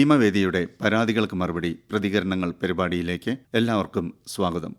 നിയമവേദിയുടെ പരാതികൾക്ക് മറുപടി പ്രതികരണങ്ങൾ പരിപാടിയിലേക്ക് എല്ലാവർക്കും സ്വാഗതം.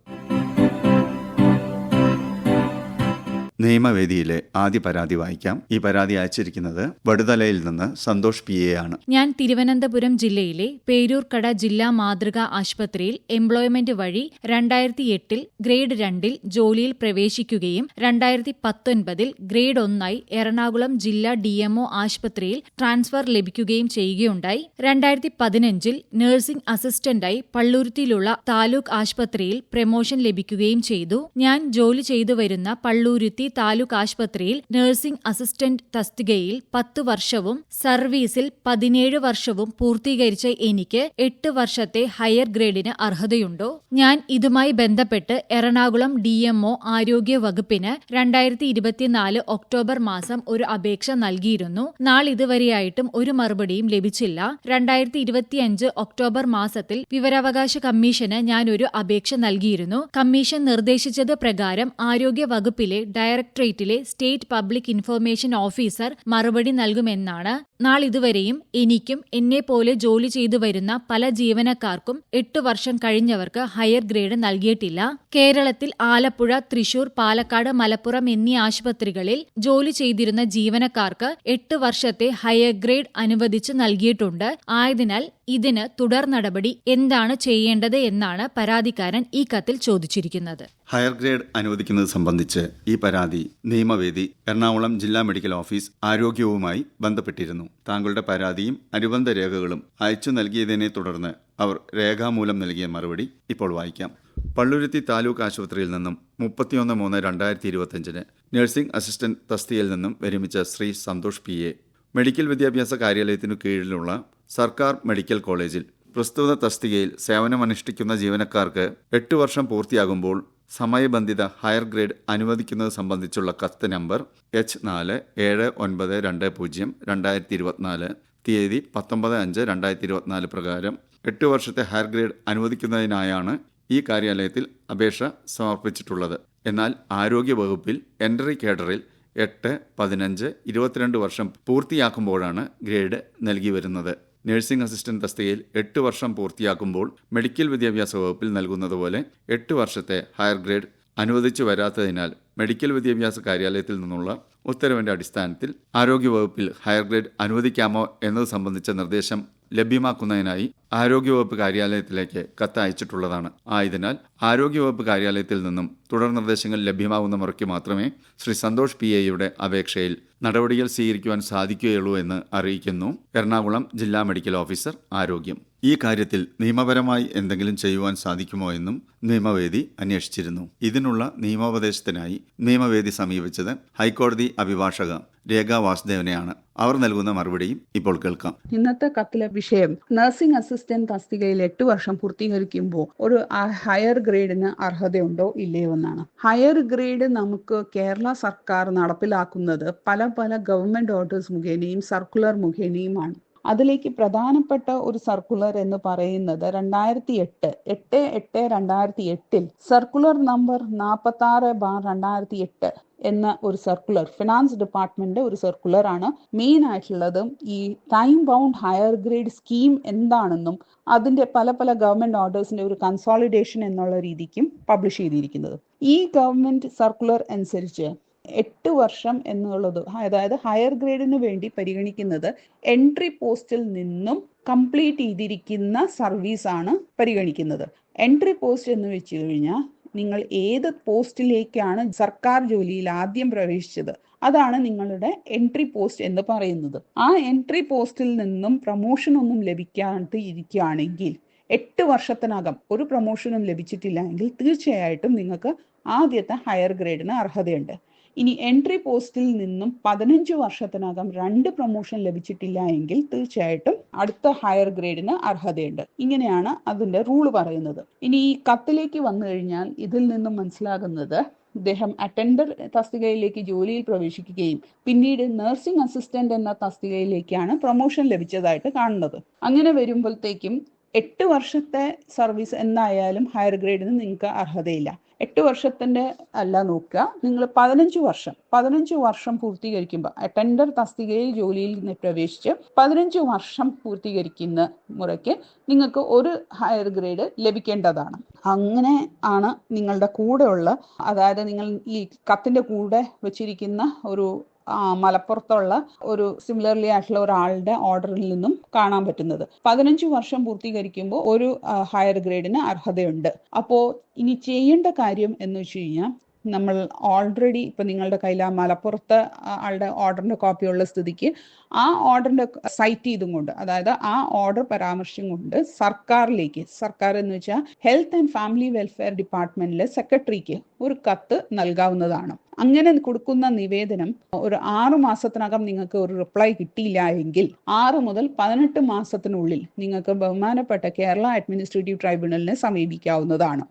നിയമവേദിയിലെ ആദ്യ പരാതി വായിക്കാം. ഈ പരാതി അയച്ചിരിക്കുന്നത് വടുതലയിൽ നിന്ന് സന്തോഷ് പി എ ആണ്. ഞാൻ തിരുവനന്തപുരം ജില്ലയിലെ പേരൂർക്കട ജില്ലാ മാതൃകാ ആശുപത്രിയിൽ എംപ്ലോയ്മെന്റ് വഴി രണ്ടായിരത്തി എട്ടിൽ ഗ്രേഡ് രണ്ടിൽ ജോലിയിൽ പ്രവേശിക്കുകയും രണ്ടായിരത്തി പത്തൊൻപതിൽ ഗ്രേഡ് ഒന്നായി എറണാകുളം ജില്ലാ ഡിഎംഒ ആശുപത്രിയിൽ ട്രാൻസ്ഫർ ലഭിക്കുകയും ചെയ്യുകയുണ്ടായി. രണ്ടായിരത്തി പതിനഞ്ചിൽ നഴ്സിംഗ് അസിസ്റ്റന്റായി പള്ളൂരുത്തിയിലുള്ള താലൂക്ക് ആശുപത്രിയിൽ പ്രമോഷൻ ലഭിക്കുകയും ചെയ്തു. ഞാൻ ജോലി ചെയ്തു വരുന്ന പള്ളൂരുത്തി താലൂക്ക് ആശുപത്രിയിൽ നഴ്സിംഗ് അസിസ്റ്റന്റ് തസ്തികയിൽ പത്ത് വർഷവും സർവീസിൽ പതിനേഴ് വർഷവും പൂർത്തീകരിച്ച എനിക്ക് എട്ട് വർഷത്തെ ഹയർ ഗ്രേഡിന് അർഹതയുണ്ടോ? ഞാൻ ഇതുമായി ബന്ധപ്പെട്ട് എറണാകുളം ഡിഎംഒ ആരോഗ്യ വകുപ്പിന് രണ്ടായിരത്തി ഇരുപത്തിനാല് ഒക്ടോബർ മാസം ഒരു അപേക്ഷ നൽകിയിരുന്നു. നാളിതുവരെയായിട്ടും ഒരു മറുപടിയും ലഭിച്ചില്ല. രണ്ടായിരത്തി ഇരുപത്തിയഞ്ച് ഒക്ടോബർ മാസത്തിൽ വിവരാവകാശ കമ്മീഷന് ഞാൻ ഒരു അപേക്ഷ നൽകിയിരുന്നു. കമ്മീഷൻ നിർദ്ദേശിച്ചത് പ്രകാരം ആരോഗ്യ വകുപ്പിലെ ഡയറക്ടറേറ്റിലെ സ്റ്റേറ്റ് പബ്ലിക് ഇൻഫർമേഷൻ ഓഫീസർ മറുപടി നൽകുമെന്നാണ്. നാളിതുവരെയും എനിക്കും എന്നെ പോലെ ജോലി ചെയ്തു വരുന്ന പല ജീവനക്കാർക്കും എട്ട് വർഷം കഴിഞ്ഞവർക്ക് ഹയർ ഗ്രേഡ് നൽകിയിട്ടില്ല. കേരളത്തിൽ ആലപ്പുഴ തൃശൂർ പാലക്കാട് മലപ്പുറം എന്നീ ആശുപത്രികളിൽ ജോലി ചെയ്തിരുന്ന ജീവനക്കാർക്ക് എട്ട് വർഷത്തെ ഹയർ ഗ്രേഡ് അനുവദിച്ചു നൽകിയിട്ടുണ്ട്. ആയതിനാൽ ഇതിന് തുടർ നടപടി എന്താണ് ചെയ്യേണ്ടത് എന്നാണ് പരാതിക്കാരൻ ഈ കത്തിൽ ചോദിച്ചിരിക്കുന്നത്. ഹയർ ഗ്രേഡ് അനുവദിക്കുന്നത് സംബന്ധിച്ച് ഈ പരാതി നിയമവേദി എറണാകുളം ജില്ലാ മെഡിക്കൽ ഓഫീസ് ആരോഗ്യവുമായി ബന്ധപ്പെട്ടിരുന്നു. താങ്കളുടെ പരാതിയും അനുബന്ധ രേഖകളും അയച്ചു നൽകിയതിനെ തുടർന്ന് അവർ രേഖാമൂലം നൽകിയ മറുപടി ഇപ്പോൾ വായിക്കാം. പള്ളുരുത്തി താലൂക്ക് ആശുപത്രിയിൽ നിന്നും മുപ്പത്തിയൊന്ന് മൂന്ന് രണ്ടായിരത്തി ഇരുപത്തിയഞ്ചിന് നഴ്സിംഗ് അസിസ്റ്റന്റ് തസ്തികയിൽ നിന്നും വിരമിച്ച Shri Santhosh P A medical വിദ്യാഭ്യാസ കാര്യാലയത്തിനു കീഴിലുള്ള സർക്കാർ മെഡിക്കൽ കോളേജിൽ പ്രസ്തുത തസ്തികയിൽ സേവനമനുഷ്ഠിക്കുന്ന ജീവനക്കാർക്ക് എട്ട് വർഷം പൂർത്തിയാകുമ്പോൾ സമയബന്ധിത ഹയർ ഗ്രേഡ് അനുവദിക്കുന്നത് സംബന്ധിച്ചുള്ള കത്ത് നമ്പർ എച്ച് നാല് ഏഴ് ഒൻപത് രണ്ട് പൂജ്യം രണ്ടായിരത്തി ഇരുപത്തിനാല് തീയതി പത്തൊമ്പത് അഞ്ച് രണ്ടായിരത്തി ഇരുപത്തിനാല് പ്രകാരം എട്ട് വർഷത്തെ ഹയർ ഗ്രേഡ് അനുവദിക്കുന്നതിനായാണ് ഈ കാര്യാലയത്തിൽ അപേക്ഷ സമർപ്പിച്ചിട്ടുള്ളത്. എന്നാൽ ആരോഗ്യ വകുപ്പിൽ എൻട്രി കേഡറിൽ എട്ട് പതിനഞ്ച് ഇരുപത്തിരണ്ട് വർഷം പൂർത്തിയാക്കുമ്പോഴാണ് ഗ്രേഡ് നൽകി വരുന്നത്. നഴ്സിംഗ് അസിസ്റ്റന്റ് തസ്തികയിൽ എട്ട് വർഷം പൂർത്തിയാക്കുമ്പോൾ മെഡിക്കൽ വിദ്യാഭ്യാസ വകുപ്പിൽ നൽകുന്നതുപോലെ എട്ട് വർഷത്തെ ഹയർ ഗ്രേഡ് അനുവദിച്ചു വരാത്തതിനാൽ മെഡിക്കൽ വിദ്യാഭ്യാസ കാര്യാലയത്തിൽ നിന്നുള്ള ഉത്തരവിന്റെ അടിസ്ഥാനത്തിൽ ആരോഗ്യവകുപ്പിൽ ഹയർ ഗ്രേഡ് അനുവദിക്കാമോ എന്നത് സംബന്ധിച്ച നിർദ്ദേശം ലഭ്യമാക്കുന്നതിനായി ആരോഗ്യവകുപ്പ് കാര്യാലയത്തിലേക്ക് കത്ത് അയച്ചിട്ടുള്ളതാണ് ആയതിനാൽ ആരോഗ്യവകുപ്പ് കാര്യാലയത്തിൽ നിന്നും തുടർ നിർദ്ദേശങ്ങൾ ലഭ്യമാകുന്ന മുറയ്ക്ക് മാത്രമേ ശ്രീ സന്തോഷ് പി എയുടെ അപേക്ഷയിൽ നടപടികൾ സ്വീകരിക്കുവാൻ സാധിക്കുകയുള്ളൂ എന്ന് അറിയിക്കുന്നു. എറണാകുളം ജില്ലാ മെഡിക്കൽ ഓഫീസർ ആരോഗ്യം. ഈ കാര്യത്തിൽ നിയമപരമായി എന്തെങ്കിലും ചെയ്യുവാൻ സാധിക്കുമോ എന്നും നിയമവേദി അന്വേഷിച്ചിരുന്നു. ഇതിനുള്ള നിയമോപദേശത്തിനായി നിയമവേദി സമീപിച്ചത് ഹൈക്കോടതി അഭിഭാഷക രേഖ വാസുദേവനെയാണ്. അവർ നൽകുന്ന മറുപടിയും ഇപ്പോൾ കേൾക്കാം. ഇന്നത്തെ കത്തിലെ വിഷയം നഴ്സിംഗ് അസിസ്റ്റന്റ് തസ്തികയിൽ എട്ട് വർഷം പൂർത്തീകരിക്കുമ്പോൾ ഒരു ഹയർ ഗ്രേഡിന് അർഹതയുണ്ടോ ഇല്ലയോ എന്നാണ്. ഹയർ ഗ്രേഡ് നമുക്ക് കേരള സർക്കാർ നടപ്പിലാക്കുന്നത് പല പല ഗവൺമെന്റ് ഓർഡേഴ്സ് മുഖേനയും സർക്കുലർ മുഖേനയുമാണ്. അതിലേക്ക് പ്രധാനപ്പെട്ട ഒരു സർക്കുലർ എന്ന് പറയുന്നത് രണ്ടായിരത്തി എട്ട് എട്ട് എട്ട് രണ്ടായിരത്തി എട്ടിൽ സർക്കുലർ നമ്പർ നാൽപ്പത്തി ആറ് ബാർ രണ്ടായിരത്തി എട്ട് എന്ന ഒരു സർക്കുലർ ഫിനാൻസ് ഡിപ്പാർട്ട്മെന്റ് ഒരു സർക്കുലർ ആണ്. മെയിൻ ആയിട്ടുള്ളതും ഈ time bound higher grade scheme എന്താണെന്നും അതിന്റെ പല പല ഗവൺമെന്റ് ഓർഡേഴ്സിന്റെ ഒരു കൺസോളിഡേഷൻ എന്നുള്ള രീതിക്കും പബ്ലിഷ് ചെയ്തിരിക്കുന്നത്. ഈ ഗവൺമെന്റ് സർക്കുലർ അനുസരിച്ച് എട്ട് വർഷം എന്നുള്ളത് അതായത് ഹയർ ഗ്രേഡിന് വേണ്ടി പരിഗണിക്കുന്നത് എൻട്രി പോസ്റ്റിൽ നിന്നും കംപ്ലീറ്റ് ചെയ്തിരിക്കുന്ന സർവീസ് ആണ് പരിഗണിക്കുന്നത്. എൻട്രി പോസ്റ്റ് എന്ന് വെച്ച് കഴിഞ്ഞാൽ നിങ്ങൾ ഏത് പോസ്റ്റിലേക്കാണ് സർക്കാർ ജോലിയിൽ ആദ്യം പ്രവേശിച്ചത് അതാണ് നിങ്ങളുടെ എൻട്രി പോസ്റ്റ് എന്ന് പറയുന്നത്. ആ എൻട്രി പോസ്റ്റിൽ നിന്നും പ്രൊമോഷൻ ഒന്നും ലഭിക്കാതെ ഇരിക്കുകയാണെങ്കിൽ എട്ട് വർഷത്തിനകം ഒരു പ്രൊമോഷനും ലഭിച്ചിട്ടില്ല എങ്കിൽ തീർച്ചയായിട്ടും നിങ്ങൾക്ക് ആദ്യത്തെ ഹയർ ഗ്രേഡിന് അർഹതയുണ്ട്. ഇനി എൻട്രി പോസ്റ്റിൽ നിന്നും പതിനഞ്ച് വർഷത്തിനകം രണ്ട് പ്രൊമോഷൻ ലഭിച്ചിട്ടില്ല എങ്കിൽ തീർച്ചയായിട്ടും അടുത്ത ഹയർ ഗ്രേഡിന് അർഹതയുണ്ട്. ഇങ്ങനെയാണ് അതിന്റെ റൂൾ പറയുന്നത്. ഇനി ഈ കത്തിലേക്ക് വന്നു കഴിഞ്ഞാൽ ഇതിൽ നിന്നും മനസ്സിലാകുന്നത് ഇദ്ദേഹം അറ്റൻഡർ തസ്തികയിലേക്ക് ജോലിയിൽ പ്രവേശിക്കുകയും പിന്നീട് നഴ്സിംഗ് അസിസ്റ്റന്റ് എന്ന തസ്തികയിലേക്കാണ് പ്രൊമോഷൻ ലഭിച്ചതായിട്ട് കാണുന്നത്. അങ്ങനെ വരുമ്പോഴത്തേക്കും എട്ട് വർഷത്തെ സർവീസ് എന്നായാലും ഹയർ ഗ്രേഡിന് നിങ്ങൾക്ക് അർഹതയില്ല. എട്ട് വർഷത്തിന്റെ അല്ല നോക്കുക. നിങ്ങൾ പതിനഞ്ച് വർഷം പതിനഞ്ച് വർഷം പൂർത്തീകരിക്കുമ്പോൾ അറ്റൻഡർ തസ്തികയിൽ ജോലിയിൽ പ്രവേശിച്ച് പതിനഞ്ച് വർഷം പൂർത്തീകരിക്കുന്ന മുറയ്ക്ക് നിങ്ങൾക്ക് ഒരു ഹയർ ഗ്രേഡ് ലഭിക്കേണ്ടതാണ്. അങ്ങനെ ആണ് നിങ്ങളുടെ കൂടെയുള്ള അതായത് നിങ്ങൾ ഈ കത്തിന്റെ കൂടെ വെച്ചിരിക്കുന്ന ഒരു മലപ്പുറത്തുള്ള ഒരു സിമിലർലി ആയിട്ടുള്ള ഒരാളുടെ ഓർഡറിൽ നിന്നും കാണാൻ പറ്റുന്നത്. പതിനഞ്ച് വർഷം പൂർത്തീകരിക്കുമ്പോൾ ഒരു ഹയർ ഗ്രേഡിന് അർഹതയുണ്ട്. അപ്പോ ഇനി ചെയ്യേണ്ട കാര്യം എന്ന് വെച്ച് കഴിഞ്ഞാൽ നമ്മൾ ഓൾറെഡി ഇപ്പം നിങ്ങളുടെ കയ്യിൽ ആ മലപ്പുറത്ത് ആളുടെ ഓർഡറിന്റെ കോപ്പിയുള്ള സ്ഥിതിക്ക് ആ ഓർഡറിന്റെ സൈറ്റ് ചെയ്തും കൊണ്ട് അതായത് ആ ഓർഡർ പരാമർശം കൊണ്ട് സർക്കാരിലേക്ക് സർക്കാർ എന്ന് വെച്ചാൽ ഹെൽത്ത് ആൻഡ് ഫാമിലി വെൽഫെയർ ഡിപ്പാർട്ട്മെന്റിലെ സെക്രട്ടറിക്ക് ഒരു കത്ത് നൽകാവുന്നതാണ്. അങ്ങനെ കൊടുക്കുന്ന നിവേദനം ഒരു ആറു മാസത്തിനകം നിങ്ങൾക്ക് ഒരു റിപ്ലൈ കിട്ടിയില്ല എങ്കിൽ ആറ് മുതൽ പതിനെട്ട് മാസത്തിനുള്ളിൽ നിങ്ങൾക്ക് ബഹുമാനപ്പെട്ട കേരള അഡ്മിനിസ്ട്രേറ്റീവ് ട്രൈബ്യൂണലിനെ സമീപിക്കാവുന്നതാണ്.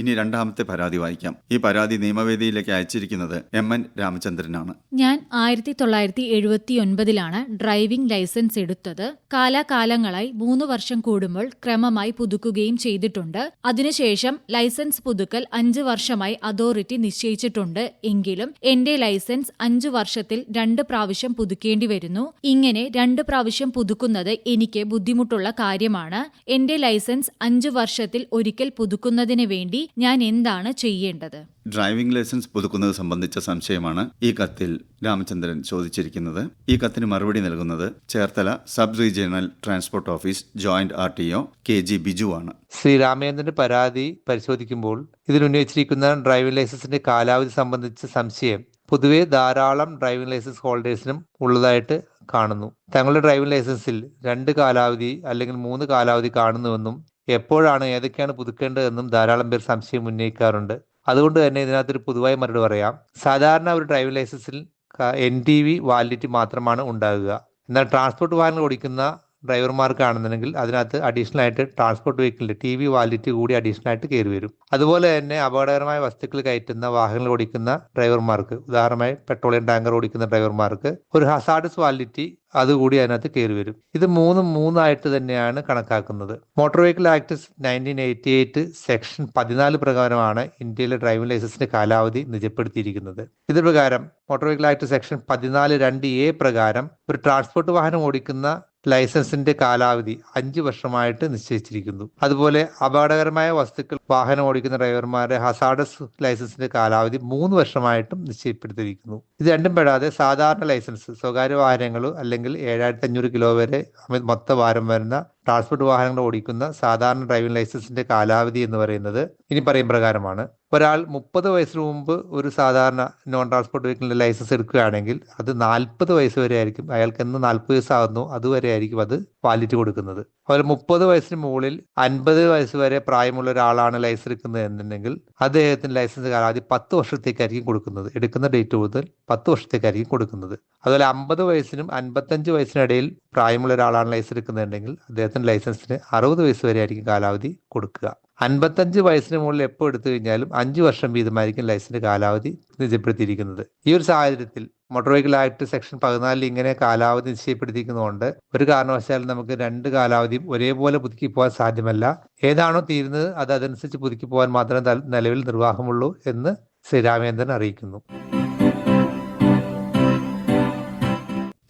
ഇനി രണ്ടാമത്തെ പരാതി വായിക്കാം. ഈ പരാതി നിയമവേദിയിലേക്ക് അയച്ചിരിക്കുന്നത് എം എൻ രാമചന്ദ്രനാണ്. ഞാൻ ആയിരത്തി തൊള്ളായിരത്തി എഴുപത്തി ഒൻപതിലാണ് ഡ്രൈവിംഗ് ലൈസൻസ് എടുത്തത്. കാലാകാലങ്ങളായി മൂന്ന് വർഷം കൂടുമ്പോൾ ക്രമമായി പുതുക്കുകയും ചെയ്തിട്ടുണ്ട്. അതിനുശേഷം ലൈസൻസ് പുതുക്കൽ അഞ്ച് വർഷമായി അതോറിറ്റി നിശ്ചയിച്ചിട്ടുണ്ട്. എങ്കിലും എന്റെ ലൈസൻസ് അഞ്ചു വർഷത്തിൽ രണ്ട് പ്രാവശ്യം പുതുക്കേണ്ടി വരുന്നു. ഇങ്ങനെ രണ്ട് പ്രാവശ്യം പുതുക്കുന്നത് എനിക്ക് ബുദ്ധിമുട്ടുള്ള കാര്യമാണ്. എന്റെ ലൈസൻസ് അഞ്ചു വർഷത്തിൽ ഒരിക്കൽ പുതുക്കുന്നതിന് വേണ്ടി ഞാൻ എന്താണ് ചെയ്യേണ്ടത്? ഡ്രൈവിംഗ് ലൈസൻസ് പുതുക്കുന്നത് സംബന്ധിച്ച സംശയമാണ് ഈ കത്തിൽ രാമചന്ദ്രൻ ചോദിച്ചിരിക്കുന്നത്. ഈ കത്തിന് മറുപടി നൽകുന്നത് Cherthala sub regional transport office joint R T O K G Biju ആണ്. ശ്രീ രാമചന്ദ്രന്റെ പരാതി പരിശോധിക്കുമ്പോൾ ഇതിൽ ഉന്നയിച്ചിരിക്കുന്ന ഡ്രൈവിംഗ് ലൈസൻസിന്റെ കാലാവധി സംബന്ധിച്ച സംശയം പൊതുവെ ധാരാളം ഡ്രൈവിംഗ് ലൈസൻസ് ഹോൾഡേഴ്സിനും ഉള്ളതായിട്ട് കാണുന്നു. തങ്ങളുടെ ഡ്രൈവിംഗ് ലൈസൻസിൽ രണ്ട് കാലാവധി അല്ലെങ്കിൽ മൂന്ന് കാലാവധി കാണുന്നുവെന്നും എപ്പോഴാണ് ഏതൊക്കെയാണ് പുതുക്കേണ്ടതെന്നും ധാരാളം പേർ സംശയം ഉന്നയിക്കാറുണ്ട്. അതുകൊണ്ട് തന്നെ ഇതിനകത്തൊരു പൊതുവായ മറുപടി പറയാം. സാധാരണ ഒരു ഡ്രൈവിംഗ് ലൈസൻസിൽ എൻ ടി വി വാലിഡിറ്റി മാത്രമാണ് ഉണ്ടാകുക. എന്നാൽ ട്രാൻസ്പോർട്ട് വാഹനങ്ങൾ ഓടിക്കുന്ന ഡ്രൈവർമാർക്കാണെന്നുണ്ടെങ്കിൽ അതിനകത്ത് അഡീഷണൽ ആയിട്ട് ട്രാൻസ്പോർട്ട് വെഹിക്കിളിന്റെ ടി വി വാലിറ്റി കൂടി അഡീഷണൽ ആയിട്ട് കയറി വരും. അതുപോലെ തന്നെ അപകടകരമായ വസ്തുക്കൾ കയറ്റുന്ന വാഹനങ്ങൾ ഓടിക്കുന്ന ഡ്രൈവർമാർക്ക് ഉദാഹരണമായി പെട്രോളിയം ടാങ്കർ ഓടിക്കുന്ന ഡ്രൈവർമാർക്ക് ഒരു ഹസാഡസ് വാലിറ്റി അതുകൂടി അതിനകത്ത് കയറി വരും. ഇത് മൂന്നും മൂന്നായിട്ട് തന്നെയാണ് കണക്കാക്കുന്നത്. Motor vehicle act nineteen eighty eight section പതിനാല് പ്രകാരമാണ് ഇന്ത്യയിലെ ഡ്രൈവിംഗ് ലൈസൻസിന്റെ കാലാവധി നിജപ്പെടുത്തിയിരിക്കുന്നത്. ഇത് പ്രകാരം മോട്ടോർ വെഹിക്കിൾ ആക്ട് സെക്ഷൻ പതിനാല് രണ്ട് എ പ്രകാരം ഒരു ട്രാൻസ്പോർട്ട് വാഹനം ഓടിക്കുന്ന ലൈസൻസിന്റെ കാലാവധി അഞ്ച് വർഷമായിട്ട് നിശ്ചയിച്ചിരിക്കുന്നു. അതുപോലെ അപകടകരമായ വസ്തുക്കൾ വാഹനം ഓടിക്കുന്ന ഡ്രൈവർമാരുടെ ഹസാഡസ് ലൈസൻസിന്റെ കാലാവധി മൂന്ന് വർഷമായിട്ടും നിശ്ചയപ്പെടുത്തിയിരിക്കുന്നു. ഇത് രണ്ടും പെടാതെ സാധാരണ ലൈസൻസ് സ്വകാര്യ വാഹനങ്ങൾ അല്ലെങ്കിൽ ഏഴായിരത്തി അഞ്ഞൂറ് കിലോ വരെ മൊത്ത ഭാരം വരുന്ന ട്രാൻസ്പോർട്ട് വാഹനങ്ങൾ ഓടിക്കുന്ന സാധാരണ ഡ്രൈവിംഗ് ലൈസൻസിന്റെ കാലാവധി എന്ന് പറയുന്നത് ഇനി പറയും പ്രകാരമാണ്. ഒരാൾ മുപ്പത് വയസ്സിന് മുമ്പ് ഒരു സാധാരണ നോൺ ട്രാൻസ്പോർട്ട് വെഹിക്കിളിന്റെ ലൈസൻസ് എടുക്കുകയാണെങ്കിൽ അത് നാൽപ്പത് വയസ്സ് വരെ ആയിരിക്കും. അയാൾക്ക് എന്ന് നാൽപ്പത് വയസ്സാകുന്നു അതുവരെ ആയിരിക്കും അത് വാലിറ്റി കൊടുക്കുന്നത്. അതുപോലെ മുപ്പത് വയസ്സിന് മുകളിൽ അൻപത് വയസ്സ് വരെ പ്രായമുള്ള ഒരാളാണ് ലൈസൻസ് എടുക്കുന്നത് എന്നുണ്ടെങ്കിൽ അദ്ദേഹത്തിന് ലൈസൻസ് കാലാവധി പത്ത് വർഷത്തേക്കായിരിക്കും കൊടുക്കുന്നത്. എടുക്കുന്ന ഡേറ്റ് മുതൽ പത്ത് വർഷത്തേക്കായിരിക്കും കൊടുക്കുന്നത്. അതുപോലെ അമ്പത് വയസ്സിനും അൻപത്തഞ്ച് വയസ്സിനിടയിൽ പ്രായമുള്ള ഒരാളാണ് ലൈസൻസ് എടുക്കുന്നുണ്ടെങ്കിൽ അദ്ദേഹത്തിന് ലൈസൻസിന് അറുപത് വയസ്സ് വരെ ആയിരിക്കും കാലാവധി കൊടുക്കുക. അൻപത്തഞ്ച് വയസ്സിന് മുകളിൽ എപ്പോൾ എടുത്തു കഴിഞ്ഞാലും അഞ്ച് വർഷം വീതമായിരിക്കും ലൈസൻസിന്റെ കാലാവധി നിജപ്പെടുത്തിയിരിക്കുന്നത്. ഈ ഒരു സാഹചര്യത്തിൽ മോട്ടോർ വെഹിക്കിൾ ആക്ട് സെക്ഷൻ പതിനാലിൽ ഇങ്ങനെ കാലാവധി നിശ്ചയപ്പെടുത്തിയിരിക്കുന്നതുകൊണ്ട് ഒരു കാരണവശാലും നമുക്ക് രണ്ട് കാലാവധിയും ഒരേപോലെ പുതുക്കി പോകാൻ സാധ്യമല്ല. ഏതാണോ തീരുന്നത് അത് അതനുസരിച്ച് പുതുക്കി പോകാൻ മാത്രമേ നിലവിൽ നിർവാഹമുള്ളൂ എന്ന് ശ്രീ രാമേന്ദ്രൻ അറിയിക്കുന്നു.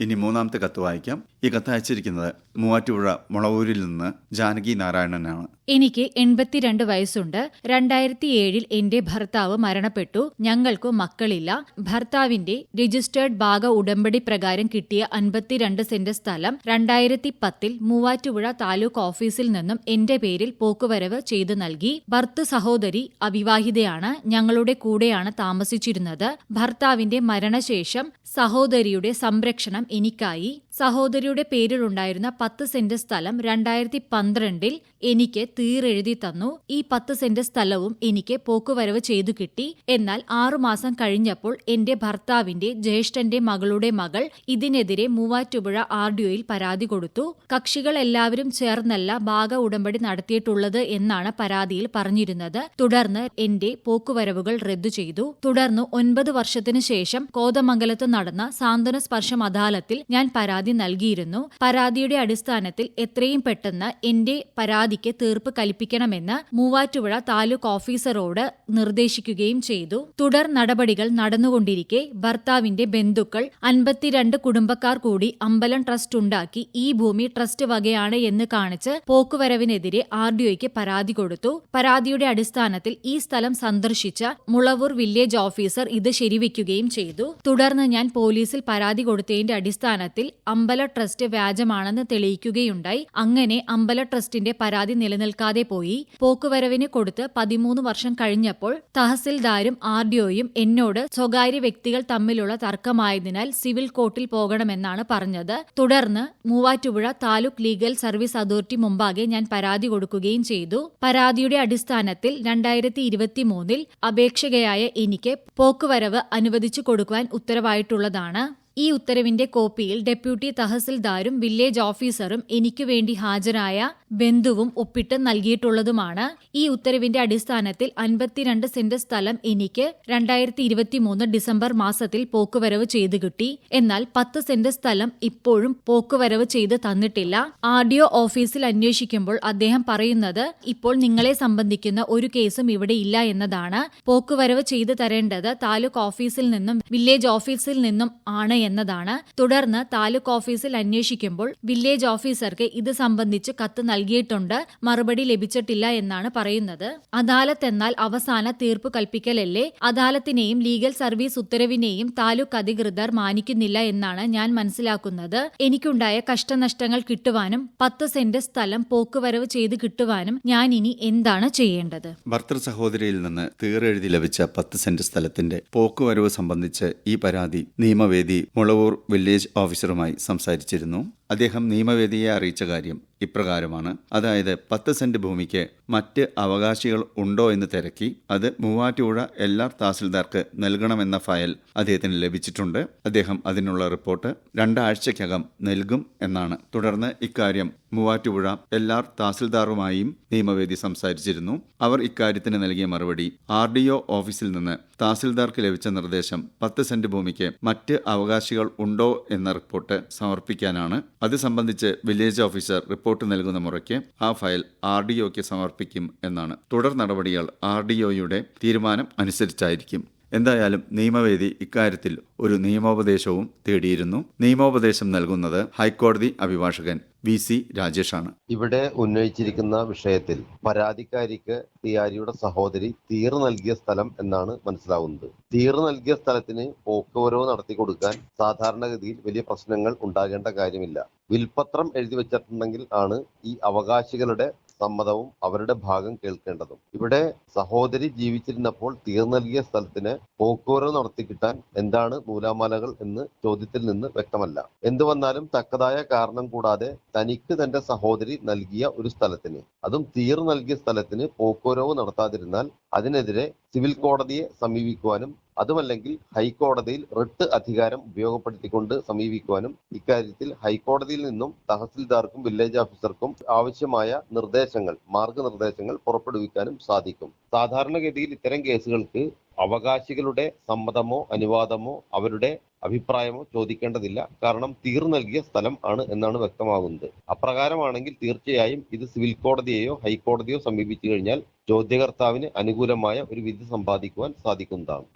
ഇനി മൂന്നാമത്തെ കത്ത് വായിക്കാം. ഈ കത്ത് അയച്ചിരിക്കുന്നത് മൂവാറ്റുപുഴ മുളവൂരിൽ നിന്ന് ജാനകി നാരായണനാണ്. എനിക്ക് എൺപത്തിരണ്ട് വയസ്സുണ്ട്. രണ്ടായിരത്തി ഏഴിൽ എന്റെ ഭർത്താവ് മരണപ്പെട്ടു. ഞങ്ങൾക്ക് മക്കളില്ല. ഭർത്താവിന്റെ രജിസ്റ്റേർഡ് ഭാഗ ഉടമ്പടി പ്രകാരം കിട്ടിയ അൻപത്തിരണ്ട് സെന്റ് സ്ഥലം രണ്ടായിരത്തി പത്തിൽ മൂവാറ്റുപുഴ താലൂക്ക് ഓഫീസിൽ നിന്നും എന്റെ പേരിൽ പോക്കുവരവ് ചെയ്തു നൽകി. ഭർത്ത് സഹോദരി അവിവാഹിതയാണ്. ഞങ്ങളുടെ കൂടെയാണ് താമസിച്ചിരുന്നത്. ഭർത്താവിന്റെ മരണശേഷം സഹോദരിയുടെ സംരക്ഷണം എനിക്കായി. സഹോദരിയുടെ പേരിലുണ്ടായിരുന്ന പത്ത് സെന്റ് സ്ഥലം രണ്ടായിരത്തി പന്ത്രണ്ടിൽ എനിക്ക് തീരെഴുതി തന്നു. ഈ പത്ത് സെന്റ് സ്ഥലവും എനിക്ക് പോക്കുവരവ് ചെയ്തു കിട്ടി. എന്നാൽ ആറുമാസം കഴിഞ്ഞപ്പോൾ എന്റെ ഭർത്താവിന്റെ ജ്യേഷ്ഠന്റെ മകളുടെ മകൾ ഇതിനെതിരെ മൂവാറ്റുപുഴ ആർ ഡി ഒയിൽ പരാതി കൊടുത്തു. കക്ഷികൾ എല്ലാവരും ചേർന്നല്ല ഭാഗ ഉടമ്പടി നടത്തിയിട്ടുള്ളത് എന്നാണ് പരാതിയിൽ പറഞ്ഞിരുന്നത്. തുടർന്ന് എന്റെ പോക്കുവരവുകൾ റദ്ദു ചെയ്തു. തുടർന്ന് ഒൻപത് വർഷത്തിനു ശേഷം കോതമംഗലത്ത് നടന്ന സാന്ത്വന സ്പർശം അദാലത്തിൽ ഞാൻ പരാതി പരാതി നൽകിയിരുന്നു. പരാതിയുടെ അടിസ്ഥാനത്തിൽ എത്രയും പെട്ടെന്ന് എന്റെ പരാതിക്ക് തീർപ്പ് കൽപ്പിക്കണമെന്ന് മൂവാറ്റുപുഴ താലൂക്ക് ഓഫീസറോട് നിർദ്ദേശിക്കുകയും ചെയ്തു. തുടർ നടപടികൾ നടന്നുകൊണ്ടിരിക്കെ ഭർത്താവിന്റെ ബന്ധുക്കൾ അൻപത്തിരണ്ട് കുടുംബക്കാർ കൂടി അമ്പലം ട്രസ്റ്റ് ഉണ്ടാക്കി ഈ ഭൂമി ട്രസ്റ്റ് വകയാണ് എന്ന് കാണിച്ച് പോക്കുവരവിനെതിരെ ആർ ഡിഒയ്ക്ക് പരാതി കൊടുത്തു. പരാതിയുടെ അടിസ്ഥാനത്തിൽ ഈ സ്ഥലം സന്ദർശിച്ച മുളവൂർ വില്ലേജ് ഓഫീസർ ഇത് ശരിവെക്കുകയും ചെയ്തു. തുടർന്ന് ഞാൻ പോലീസിൽ പരാതി കൊടുത്തതിന്റെ അടിസ്ഥാനത്തിൽ അമ്പല ട്രസ്റ്റ് വ്യാജമാണെന്ന് തെളിയിക്കുകയുണ്ടായി. അങ്ങനെ അമ്പല ട്രസ്റ്റിന്റെ പരാതി നിലനിൽക്കാതെ പോയി. പോക്കുവരവിന് കൊടുത്ത് പതിമൂന്ന് വർഷം കഴിഞ്ഞപ്പോൾ തഹസിൽദാരും ആർ ഡിഒയും എന്നോട് സ്വകാര്യ വ്യക്തികൾ തമ്മിലുള്ള തർക്കമായതിനാൽ സിവിൽ കോർട്ടിൽ പോകണമെന്നാണ് പറഞ്ഞത്. തുടർന്ന് Muvattupuzha taluk legal service authority മുമ്പാകെ ഞാൻ പരാതി കൊടുക്കുകയും ചെയ്തു. പരാതിയുടെ അടിസ്ഥാനത്തിൽ രണ്ടായിരത്തി ഇരുപത്തിമൂന്നിൽ അപേക്ഷകയായ എനിക്ക് പോക്കുവരവ് അനുവദിച്ചു കൊടുക്കുവാൻ ഉത്തരവായിട്ടുള്ളതാണ്. ഈ ഉത്തരവിന്റെ കോപ്പിയിൽ ഡെപ്യൂട്ടി തഹസിൽദാരും വില്ലേജ് ഓഫീസറും എനിക്കു വേണ്ടി ഹാജരായ ബന്ധുവും ഒപ്പിട്ട് നൽകിയിട്ടുള്ളതുമാണ്. ഈ ഉത്തരവിന്റെ അടിസ്ഥാനത്തിൽ അൻപത്തിരണ്ട് സെന്റ് സ്ഥലം എനിക്ക് രണ്ടായിരത്തി ഇരുപത്തിമൂന്ന് ഡിസംബർ മാസത്തിൽ പോക്കുവരവ് ചെയ്തു കിട്ടി. എന്നാൽ പത്ത് സെന്റ് സ്ഥലം ഇപ്പോഴും പോക്കുവരവ് ചെയ്ത് തന്നിട്ടില്ല. ആർ ഡി ഓഫീസിൽ അന്വേഷിക്കുമ്പോൾ അദ്ദേഹം പറയുന്നത് ഇപ്പോൾ നിങ്ങളെ സംബന്ധിക്കുന്ന ഒരു കേസും ഇവിടെ ഇല്ല എന്നതാണ്. പോക്കുവരവ് ചെയ്തു തരേണ്ടത് താലൂക്ക് ഓഫീസിൽ നിന്നും വില്ലേജ് ഓഫീസിൽ നിന്നും ആണ് എന്നതാണ്. തുടർന്ന് താലൂക്ക് ഓഫീസിൽ അന്വേഷിക്കുമ്പോൾ വില്ലേജ് ഓഫീസർക്ക് ഇത് സംബന്ധിച്ച് കത്ത് നൽകിയിട്ടുണ്ട്. മറുപടി ലഭിച്ചിട്ടില്ല എന്നാണ് പറയുന്നത്. അദാലത്ത് എന്നാൽ അവസാന തീർപ്പ് കൽപ്പിക്കലല്ലേ? അദാലത്തിനെയും ലീഗൽ സർവീസ് ഉത്തരവിനെയും താലൂക്ക് അധികൃതർ മാനിക്കുന്നില്ല എന്നാണ് ഞാൻ മനസ്സിലാക്കുന്നത്. എനിക്കുണ്ടായ കഷ്ടനഷ്ടങ്ങൾ കിട്ടുവാനും പത്ത് സെന്റ് സ്ഥലം പോക്കുവരവ് ചെയ്ത് കിട്ടുവാനും ഞാൻ ഇനി എന്താണ് ചെയ്യേണ്ടത്? ഭർത്തൃ സഹോദരിയിൽ നിന്ന് തീറെഴുതി ലഭിച്ച പത്ത് സെന്റ് സ്ഥലത്തിന്റെ പോക്കുവരവ് സംബന്ധിച്ച് ഈ പരാതി നിയമവേദി മുളവൂർ വില്ലേജ് ഓഫീസറുമായി സംസാരിച്ചിരുന്നു. അദ്ദേഹം നിയമവേദിയെ അറിയിച്ച കാര്യം ഇപ്രകാരമാണ്. അതായത് പത്ത് സെന്റ് ഭൂമിക്ക് മറ്റ് അവകാശികൾ ഉണ്ടോ എന്ന് തിരക്കി അത് മൂവാറ്റുപുഴ എല്ലാ തഹസിൽദാർക്ക് നൽകണമെന്ന ഫയൽ അദ്ദേഹത്തിന് ലഭിച്ചിട്ടുണ്ട്. അദ്ദേഹം അതിനുള്ള റിപ്പോർട്ട് രണ്ടാഴ്ചയ്ക്കകം നൽകും എന്നാണ്. തുടർന്ന് ഇക്കാര്യം മൂവാറ്റുപുഴ എല്ലാ തഹസിൽദാറുമായും നിയമവേദി സംസാരിച്ചിരുന്നു. അവർ ഇക്കാര്യത്തിന് നൽകിയ മറുപടി ആർ ഡി ഒ ഓഫീസിൽ നിന്ന് തഹസിൽദാർക്ക് ലഭിച്ച നിർദ്ദേശം പത്ത് സെന്റ് ഭൂമിക്ക് മറ്റ് അവകാശികൾ ഉണ്ടോ എന്ന റിപ്പോർട്ട് സമർപ്പിക്കാനാണ്. അത് സംബന്ധിച്ച് വില്ലേജ് ഓഫീസർ റിപ്പോർട്ട് നൽകുന്ന മുറയ്ക്ക് ആ ഫയൽ ആർ ഡി ഒക്ക് സമർപ്പിക്കും എന്നാണ്. തുടർ നടപടികൾ ആർ ഡി ഒയുടെ തീരുമാനം അനുസരിച്ചായിരിക്കും. എന്തായാലും നിയമവേദി ഇക്കാര്യത്തിൽ ഒരു നിയമോപദേശവും തേടിയിരുന്നു. നിയമോപദേശം നൽകുന്നത് ഹൈക്കോടതി അഭിഭാഷകൻ വി സി രാജേഷാണ്. ഇവിടെ ഉന്നയിച്ചിരിക്കുന്ന വിഷയത്തിൽ പരാതിക്കാരിക്ക് തിയാരിയുടെ സഹോദരി തീർ നൽകിയ സ്ഥലം എന്നാണ് മനസ്സിലാവുന്നത്. തീർ നൽകിയ സ്ഥലത്തിന് പോക്കുവരവ് നടത്തി കൊടുക്കാൻ സാധാരണഗതിയിൽ വലിയ പ്രശ്നങ്ങൾ ഉണ്ടാകേണ്ട കാര്യമില്ല. വിൽപത്രം എഴുതി വെച്ചിട്ടുണ്ടെങ്കിൽ ആണ് ഈ അവകാശികളുടെ സമ്മതവും അവരുടെ ഭാഗം കേൾക്കേണ്ടതും. ഇവിടെ സഹോദരി ജീവിച്ചിരുന്നപ്പോൾ തീർ നൽകിയ സ്ഥലത്തിന് പോക്കുവരവ് നടത്തി കിട്ടാൻ എന്താണ് നൂലാമാലകൾ എന്ന് ചോദ്യത്തിൽ നിന്ന് വ്യക്തമല്ല. എന്തു വന്നാലും തക്കതായ കാരണം കൂടാതെ തനിക്ക് തന്റെ സഹോദരി നൽകിയ ഒരു സ്ഥലത്തിന്. അതും തീർ നൽകിയ സ്ഥലത്തിന് പോക്കുവരവ് നടത്താതിരുന്നാൽ അതിനെതിരെ സിവിൽ കോടതിയെ സമീപിക്കുവാനും അതുമല്ലെങ്കിൽ ഹൈക്കോടതിയിൽ റിട്ട് അധികാരം ഉപയോഗപ്പെടുത്തിക്കൊണ്ട് സമീപിക്കുവാനും ഇക്കാര്യത്തിൽ ഹൈക്കോടതിയിൽ നിന്നും തഹസിൽദാർക്കും വില്ലേജ് ഓഫീസർക്കും ആവശ്യമായ നിർദ്ദേശങ്ങൾ മാർഗനിർദ്ദേശങ്ങൾ പുറപ്പെടുവിക്കാനും സാധിക്കും. സാധാരണഗതിയിൽ ഇത്തരം കേസുകൾക്ക് അവകാശികളുടെ സമ്മതമോ അനുവാദമോ അവരുടെ അഭിപ്രായമോ ചോദിക്കേണ്ടതില്ല. കാരണം തീർ നൽകിയ സ്ഥലം ആണ് എന്നാണ് വ്യക്തമാകുന്നത്. അപ്രകാരമാണെങ്കിൽ തീർച്ചയായും ഇത് സിവിൽ കോടതിയെയോ ഹൈക്കോടതിയോ സമീപിച്ചു കഴിഞ്ഞാൽ ചോദ്യകർത്താവിന് അനുകൂലമായ ഒരു വിധി സമ്പാദിക്കുവാൻ സാധിക്കുന്നതാണ്.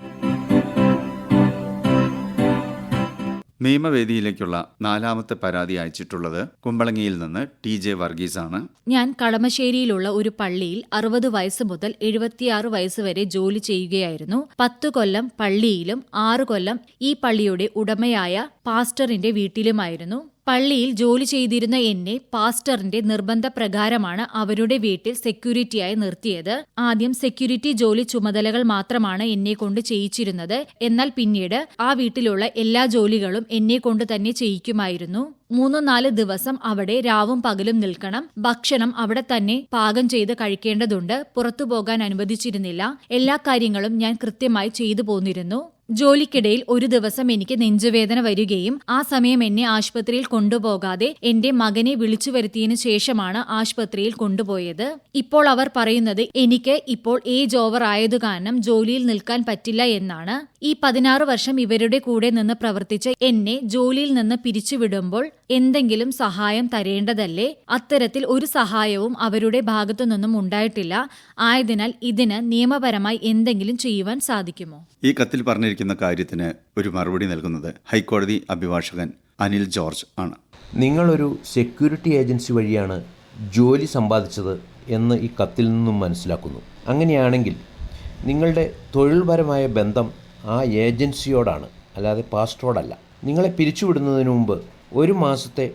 നിയമവേദിയിലേക്കുള്ള നാലാമത്തെ പരാതി അയച്ചിട്ടുള്ളത് കുമ്പളങ്ങിയിൽ നിന്ന് ടി ജെ വർഗീസാണ്. ഞാൻ കളമശ്ശേരിയിലുള്ള ഒരു പള്ളിയിൽ അറുപത് വയസ്സ് മുതൽ എഴുപത്തിയാറ് വയസ്സ് വരെ ജോലി ചെയ്യുകയായിരുന്നു. പത്തു കൊല്ലം പള്ളിയിലും ആറു കൊല്ലം ഈ പള്ളിയുടെ ഉടമയായ പാസ്റ്ററിന്റെ വീട്ടിലുമായിരുന്നു. പള്ളിയിൽ ജോലി ചെയ്തിരുന്ന എന്നെ പാസ്റ്ററിന്റെ നിർബന്ധപ്രകാരമാണ് അവരുടെ വീട്ടിൽ സെക്യൂരിറ്റിയായി നിർത്തിയത്. ആദ്യം സെക്യൂരിറ്റി ജോലി ചുമതലകൾ മാത്രമാണ് എന്നെ കൊണ്ട് ചെയ്യിച്ചിരുന്നത്. എന്നാൽ പിന്നീട് ആ വീട്ടിലുള്ള എല്ലാ ജോലികളും എന്നെ കൊണ്ട് തന്നെ ചെയ്യിക്കുമായിരുന്നു. മൂന്നോ നാല് ദിവസം അവിടെ രാവും പകലും നിൽക്കണം. ഭക്ഷണം അവിടെ തന്നെ പാകം ചെയ്ത് കഴിക്കേണ്ടതുണ്ട്. പുറത്തു പോകാൻ അനുവദിച്ചിരുന്നില്ല. എല്ലാ കാര്യങ്ങളും ഞാൻ കൃത്യമായി ചെയ്തു പോന്നിരുന്നു. ജോലിക്കിടയിൽ ഒരു ദിവസം എനിക്ക് നെഞ്ചുവേദന വരികയും ആ സമയം എന്നെ ആശുപത്രിയിൽ കൊണ്ടുപോകാതെ എന്റെ മകനെ വിളിച്ചു വരുത്തിയതിനു ശേഷമാണ് ആശുപത്രിയിൽ കൊണ്ടുപോയത്. ഇപ്പോൾ അവർ പറയുന്നത് എനിക്ക് ഇപ്പോൾ ഏജ് ഓവർ ആയതു കാരണം ജോലിയിൽ നിൽക്കാൻ പറ്റില്ല എന്നാണ്. ഈ പതിനാറ് വർഷം ഇവരുടെ കൂടെ നിന്ന് പ്രവർത്തിച്ച എന്നെ ജോലിയിൽ നിന്ന് പിരിച്ചുവിടുമ്പോൾ എന്തെങ്കിലും സഹായം തരേണ്ടതല്ലേ? അത്തരത്തിൽ ഒരു സഹായവും അവരുടെ ഭാഗത്തു നിന്നും ഉണ്ടായിട്ടില്ല. ആയതിനാൽ ഇതിന് നിയമപരമായി എന്തെങ്കിലും ചെയ്യുവാൻ സാധിക്കുമോ? ഈ കത്തിൽ പറഞ്ഞിരിക്കുന്ന കാര്യത്തിന് ഒരു മറുപടി നൽകുന്നത് ഹൈക്കോടതി അഭിഭാഷകൻ അനിൽ ജോർജ് ആണ്. നിങ്ങളൊരു സെക്യൂരിറ്റി ഏജൻസി വഴിയാണ് ജോലി സമ്പാദിച്ചത് എന്ന് ഈ കത്തിൽ നിന്നും മനസ്സിലാക്കുന്നു. അങ്ങനെയാണെങ്കിൽ നിങ്ങളുടെ തൊഴിൽപരമായ ബന്ധം ആ ഏജൻസിയോടാണ് അല്ലാതെ പാസ്റ്ററോടല്ല നിങ്ങളെ പിരിച്ചുവിടുന്നതിന് മുമ്പ് ഒരു മാസത്തെ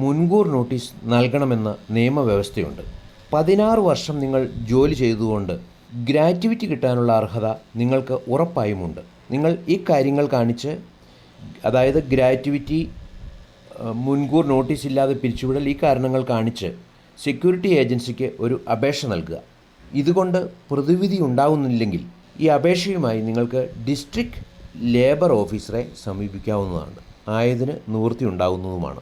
മുൻകൂർ നോട്ടീസ് നൽകണമെന്ന നിയമവ്യവസ്ഥയുണ്ട്. പതിനാറ് വർഷം നിങ്ങൾ ജോലി ചെയ്തുകൊണ്ട് ഗ്രാറ്റുവിറ്റി കിട്ടാനുള്ള അർഹത നിങ്ങൾക്ക് ഉറപ്പായുമുണ്ട്. നിങ്ങൾ ഈ കാര്യങ്ങൾ കാണിച്ച് അതായത് ഗ്രാറ്റുവിറ്റി മുൻകൂർ നോട്ടീസ് ഇല്ലാതെ പിരിച്ചുവിടൽ ഈ കാരണങ്ങൾ കാണിച്ച് സെക്യൂരിറ്റി ഏജൻസിക്ക് ഒരു അപേക്ഷ നൽകുക. ഇതുകൊണ്ട് പ്രതിവിധി ഉണ്ടാകുന്നില്ലെങ്കിൽ ഈ അപേക്ഷയുമായി നിങ്ങൾക്ക് ഡിസ്ട്രിക്ട് ലേബർ ഓഫീസറെ സമീപിക്കാവുന്നതാണ്. ആയതിന് നിവൃത്തി ഉണ്ടാകുന്നതുമാണ്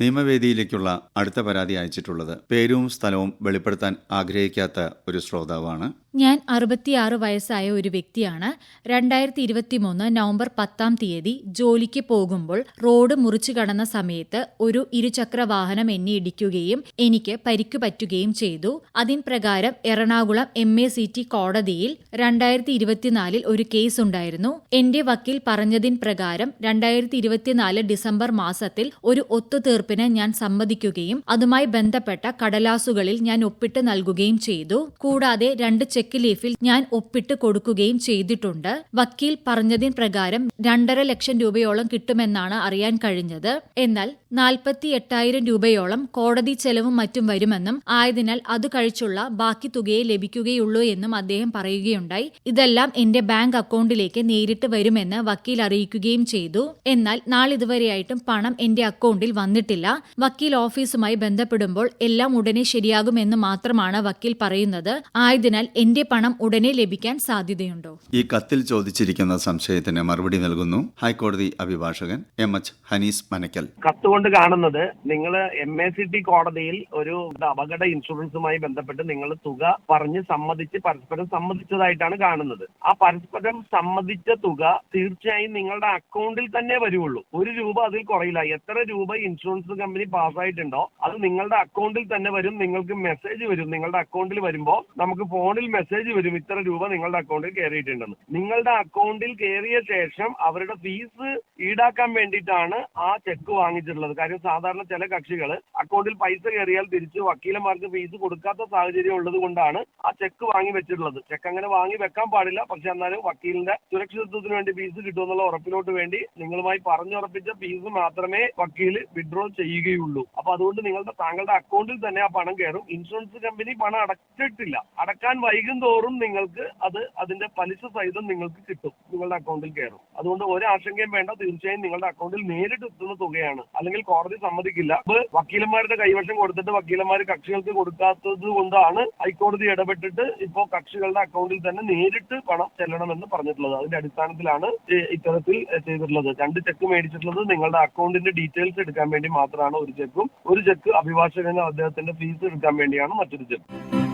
നിയമവേദിയിലേക്കുള്ള അടുത്ത പരാതി അയച്ചിട്ടുള്ളത് പേരും സ്ഥലവും വെളിപ്പെടുത്താൻ ആഗ്രഹിക്കാത്ത ഒരു ശ്രോതാവാണ് ഞാൻ അറുപത്തിയാറ് വയസ്സായ ഒരു വ്യക്തിയാണ്. രണ്ടായിരത്തി ഇരുപത്തിമൂന്ന് നവംബർ പത്താം തീയതി ജോലിക്ക് പോകുമ്പോൾ റോഡ് മുറിച്ചു കടന്ന സമയത്ത് ഒരു ഇരുചക്ര വാഹനം എന്നെ ഇടിക്കുകയും എനിക്ക് പരിക്കു പറ്റുകയും ചെയ്തു. അതിൻ പ്രകാരം Ernakulam M A C T കോടതിയിൽ രണ്ടായിരത്തി ഇരുപത്തിനാലിൽ ഒരു കേസ് ഉണ്ടായിരുന്നു. എന്റെ വക്കീൽ പറഞ്ഞതിൻ പ്രകാരം രണ്ടായിരത്തി ഇരുപത്തിനാല് ഡിസംബർ മാസത്തിൽ ഒരു ഒത്തുതീർപ്പിന് ഞാൻ സമ്മതിക്കുകയും അതുമായി ബന്ധപ്പെട്ട കടലാസുകളിൽ ഞാൻ ഒപ്പിട്ട് നൽകുകയും ചെയ്തു. കൂടാതെ രണ്ട് ലീഫിൽ ഞാൻ ഒപ്പിട്ട് കൊടുക്കുകയും ചെയ്തിട്ടുണ്ട്. വക്കീൽ പറഞ്ഞതിൻ പ്രകാരം രണ്ടര ലക്ഷം രൂപയോളം കിട്ടുമെന്നാണ് അറിയാൻ കഴിഞ്ഞത്. എന്നാൽ നാൽപ്പത്തി എട്ടായിരം രൂപയോളം കോടതി ചെലവും മറ്റും വരുമെന്നും ആയതിനാൽ അത് കഴിച്ചുള്ള ബാക്കി തുകയെ ലഭിക്കുകയുള്ളൂ എന്നും അദ്ദേഹം പറയുകയുണ്ടായി. ഇതെല്ലാം എന്റെ ബാങ്ക് അക്കൗണ്ടിലേക്ക് നേരിട്ട് വരുമെന്ന് വക്കീൽ അറിയിക്കുകയും ചെയ്തു. എന്നാൽ നാളിതുവരെയായിട്ടും പണം എന്റെ അക്കൗണ്ടിൽ വന്നിട്ടില്ല. വക്കീൽ ഓഫീസുമായി ബന്ധപ്പെടുമ്പോൾ എല്ലാം ഉടനെ ശരിയാകുമെന്ന് മാത്രമാണ് വക്കീൽ പറയുന്നത്. ആയതിനാൽ എന്റെ പണം ഉടനെ ലഭിക്കാൻ സാധ്യതയുണ്ടോ? ഈ കത്തിൽ ചോദിച്ചിരിക്കുന്ന സംശയത്തിന് മറുപടി നൽകുന്നു ഹൈക്കോടതി അഭിഭാഷകൻ എം എച്ച് ഹനീസ് മനക്കൽ. കത്ത് കൊണ്ട് കാണുന്നത് നിങ്ങൾ എം എ സി ടി കോടതിയിൽ ഒരു അപകട ഇൻഷുറൻസുമായി ബന്ധപ്പെട്ട് നിങ്ങൾ തുക പറഞ്ഞ് സമ്മതിച്ച് പരസ്പരം സമ്മതിച്ചതായിട്ടാണ് കാണുന്നത്. ആ പരസ്പരം സമ്മതിച്ച തുക തീർച്ചയായും നിങ്ങളുടെ അക്കൗണ്ടിൽ തന്നെ വരുള്ളൂ ഒരു രൂപ അതിൽ കുറയില്ല. എത്ര രൂപ ഇൻഷുറൻസ് കമ്പനി പാസ്സായിട്ടുണ്ടോ അത് നിങ്ങളുടെ അക്കൗണ്ടിൽ തന്നെ വരും. നിങ്ങൾക്ക് മെസ്സേജ് വരും. നിങ്ങളുടെ അക്കൗണ്ടിൽ വരുമ്പോൾ നമുക്ക് ഫോണിൽ മെസ്സേജ് വരും ഇത്ര രൂപ നിങ്ങളുടെ അക്കൗണ്ടിൽ കയറിയിട്ടുണ്ടെന്ന്. നിങ്ങളുടെ അക്കൗണ്ടിൽ കയറിയ ശേഷം അവരുടെ ഫീസ് ഈടാക്കാൻ വേണ്ടിയിട്ടാണ് ആ ചെക്ക് വാങ്ങിച്ചിട്ടുള്ളത്. കാര്യം സാധാരണ ചില കക്ഷികൾ അക്കൗണ്ടിൽ പൈസ കയറിയാൽ തിരിച്ച് വക്കീലന്മാർക്ക് ഫീസ് കൊടുക്കാത്ത സാഹചര്യം ഉള്ളത് കൊണ്ടാണ് ആ ചെക്ക് വാങ്ങി വെച്ചിട്ടുള്ളത്. ചെക്ക് അങ്ങനെ വാങ്ങി വെക്കാൻ പാടില്ല. പക്ഷെ എന്നാലും വക്കീലിന്റെ സുരക്ഷിതത്വത്തിന് വേണ്ടി ഫീസ് കിട്ടുമെന്നുള്ള ഉറപ്പിലോട്ട് വേണ്ടി നിങ്ങളുമായി പറഞ്ഞുറപ്പിച്ച ഫീസ് മാത്രമേ വക്കീൽ വിഡ്രോ ചെയ്യുകയുള്ളൂ. അപ്പൊ അതുകൊണ്ട് നിങ്ങളുടെ താങ്കളുടെ അക്കൗണ്ടിൽ തന്നെ ആ പണം കയറും. ഇൻഷുറൻസ് കമ്പനി പണം അടച്ചിട്ടില്ല. അടക്കാൻ വൈകും തോറും നിങ്ങൾക്ക് അത് അതിന്റെ പലിശ സഹിതം നിങ്ങൾക്ക് കിട്ടും. നിങ്ങളുടെ അക്കൗണ്ടിൽ കയറും. അതുകൊണ്ട് ഒരു ആശങ്കയും വേണ്ട. തീർച്ചയായും നിങ്ങളുടെ അക്കൗണ്ടിൽ നേരിട്ട് എത്തുന്ന തുകയാണ്. അല്ലെങ്കിൽ കോടതി സമ്മതിക്കില്ല. അത് വക്കീലന്മാരുടെ കൈവശം കൊടുത്തിട്ട് വക്കീലന്മാർ കക്ഷികൾക്ക് കൊടുക്കാത്തത് കൊണ്ടാണ് ഹൈക്കോടതി ഇടപെട്ടിട്ട് ഇപ്പോ കക്ഷികളുടെ അക്കൗണ്ടിൽ തന്നെ നേരിട്ട് പണം ചെല്ലണമെന്ന് പറഞ്ഞിട്ടുള്ളത്. അതിന്റെ അടിസ്ഥാനത്തിലാണ് ഇത്തരത്തിൽ ചെയ്തിട്ടുള്ളത്. രണ്ട് ചെക്ക് മേടിച്ചിട്ടുള്ളത് നിങ്ങളുടെ അക്കൗണ്ടിന്റെ ഡീറ്റെയിൽസ് എടുക്കാൻ വേണ്ടി മാത്രമാണ് ഒരു ചെക്കും ഒരു ചെക്ക് അഭിഭാഷകന് അദ്ദേഹത്തിന്റെ ഫീസ് എടുക്കാൻ വേണ്ടിയാണ് മറ്റൊരു ചെക്ക്